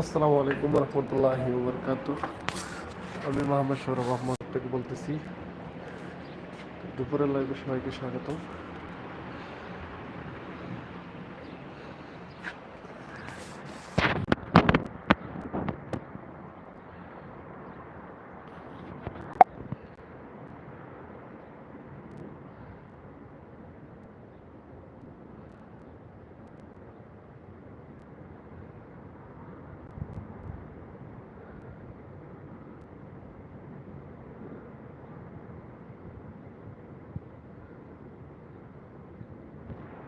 আসসালামু আলাইকুম রহমতুল্লাহ বরকাত আমি মোহাম্মদ সৌরভ আহমদ থেকে বলতেছি। দুপুরের লাইভে সবাইকে স্বাগতম।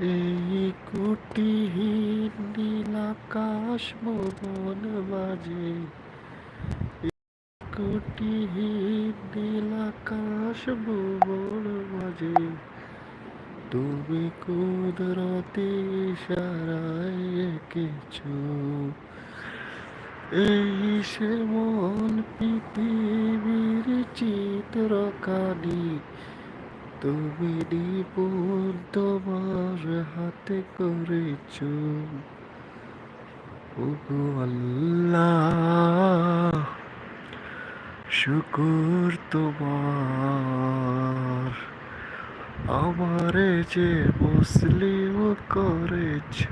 এই কুটিহীন নীলাকাশ ভুবন মাঝে কুটিহীন নীলাকাশ ভুবন মাঝে, তুমি কুদরতি ইশারায় এঁকেছো। এই সে মন পৃথিবীর চিত্রকালি তুমি নিপুণ তোমার হাতে করেছ। শুকুর তোমার। আমারে যে মুসলিম করেছ।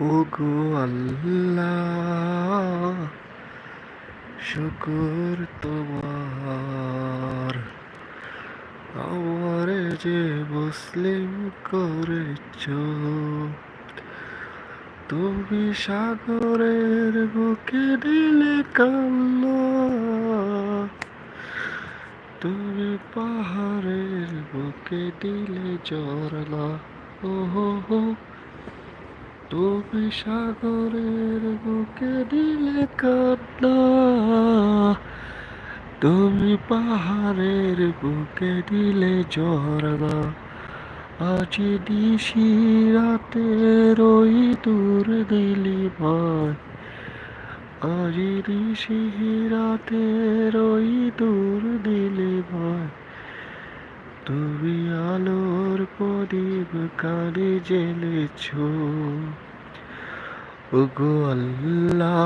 ওগো আল্লাহ শুকুর তোমার। আমারে যে মুসলিম করেছ, তুমি সাগরের বুকে দিলে কান্না। তুমি পাহাড়ের বুকে দিলে ঝরনা। ওহো, হো তুমি সাগরের বুকে দিলে কান্না তুমি পাহাড়ের বুকে দিলে ঝরনা, আজি দিশি রাতে রই দূর দিলি ভাই। আজি দিশি রাতে রই দূর দিলি ভাই। তুমি আলোর প্রদীপ কানে জ্বেলেছো। ওগো আল্লাহ,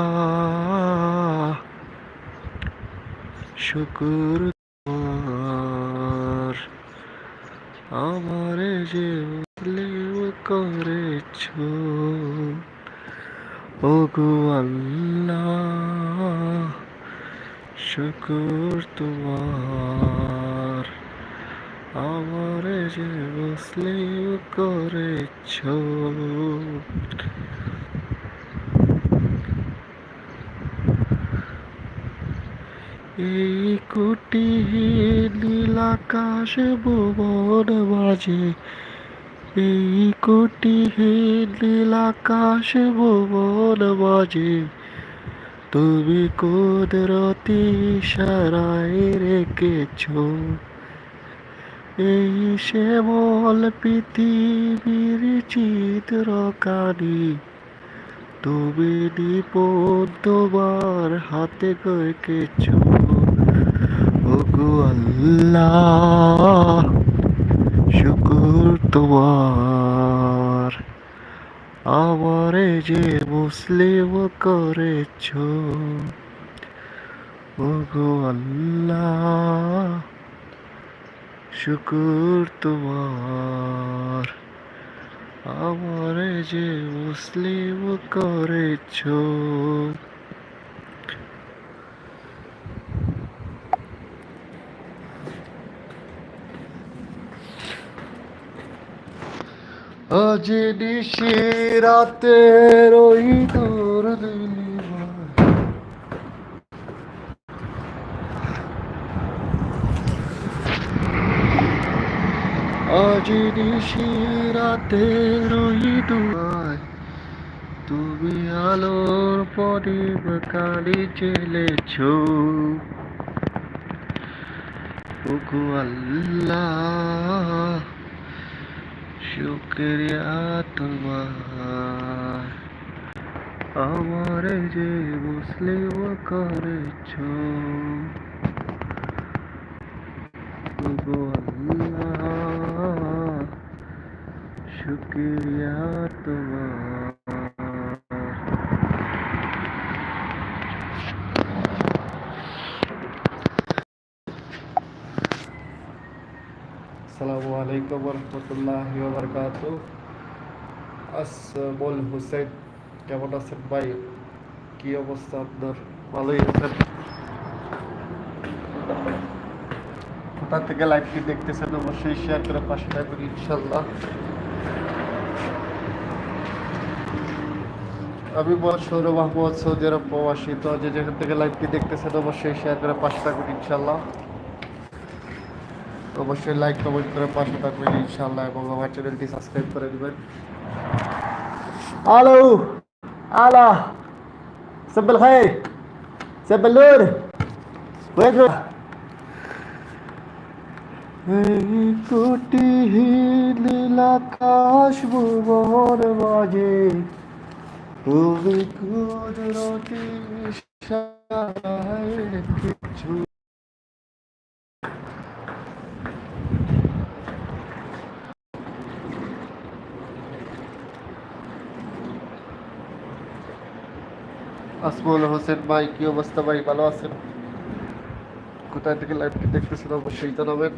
শুকুর আমারে যে মুসলিম করেছ। ওগো আল্লাহ, শুকুর তোমার। আমারে যে মুসলিম করেছ। এই কুটি নীলাকাশ ভুবন মাঝে, এই কুটি নীলাকাশ ভুবন মাঝে, তুমি কুদরতি সারায় রেখেছ। এই শ্যামল পৃথিবীর চিত্রকানি, তুমি নিপুণ তোমার হাতে গেছ ওগো আল্লাহ, শুকুর তোমার। আমারে যে মুসলিম করেছ, ওগো আল্লাহ। শুকুর তোমার। আমারে যে মুসলিম করেছ। আজ রাতের ওই দূর নীলিমায় আজ নিশি রাতের ওই দুয়ায় তুমি আলোর পরিব কালি চেলেছ। ওগো আল্লাহ, শুক্রিয়া তোমার। আমার যে মুসলিম করেছ। ওগো আল্লাহ শুক্রিয়া তোমার আসসালামু আলাইকুম রহমতুল্লাহ বারকাত আসবল হুসেন কেমন আছেন ভাই? কি অবস্থা আপনার? ভালোই আছেন। কোথা থেকে লাইভটি দেখতেছেন? অবশ্যই শেয়ার করে পাশে থাকবেন ইনশাল্লাহ আমি সৌরভ আহমদ সৌদি আরব প্রবাসী। তো যে যেখান থেকে লাইভটি দেখতেছেন অবশ্যই শেয়ার করে পাশে থাকুন ইনশাল্লাহ অবশ্যই লাইক কমেন্ট করে পাশে থাকবেন ইনশাল্লাহ এবং আমার চ্যানেলটি সাবস্ক্রাইব করে দেবেন। হ্যালো আলা সব্বেল খাই সব্বেল নূর ওয়েট কোটি হিল আকাশ ভুবন মাঝে কুদরতি ইশারায় কিছু আসমুল হোসেন ভাই কি অবস্থা ভাই ভালো আছেন কোথায় থেকে লাইভটি দেখতেছেন অবশ্যই জানাবেন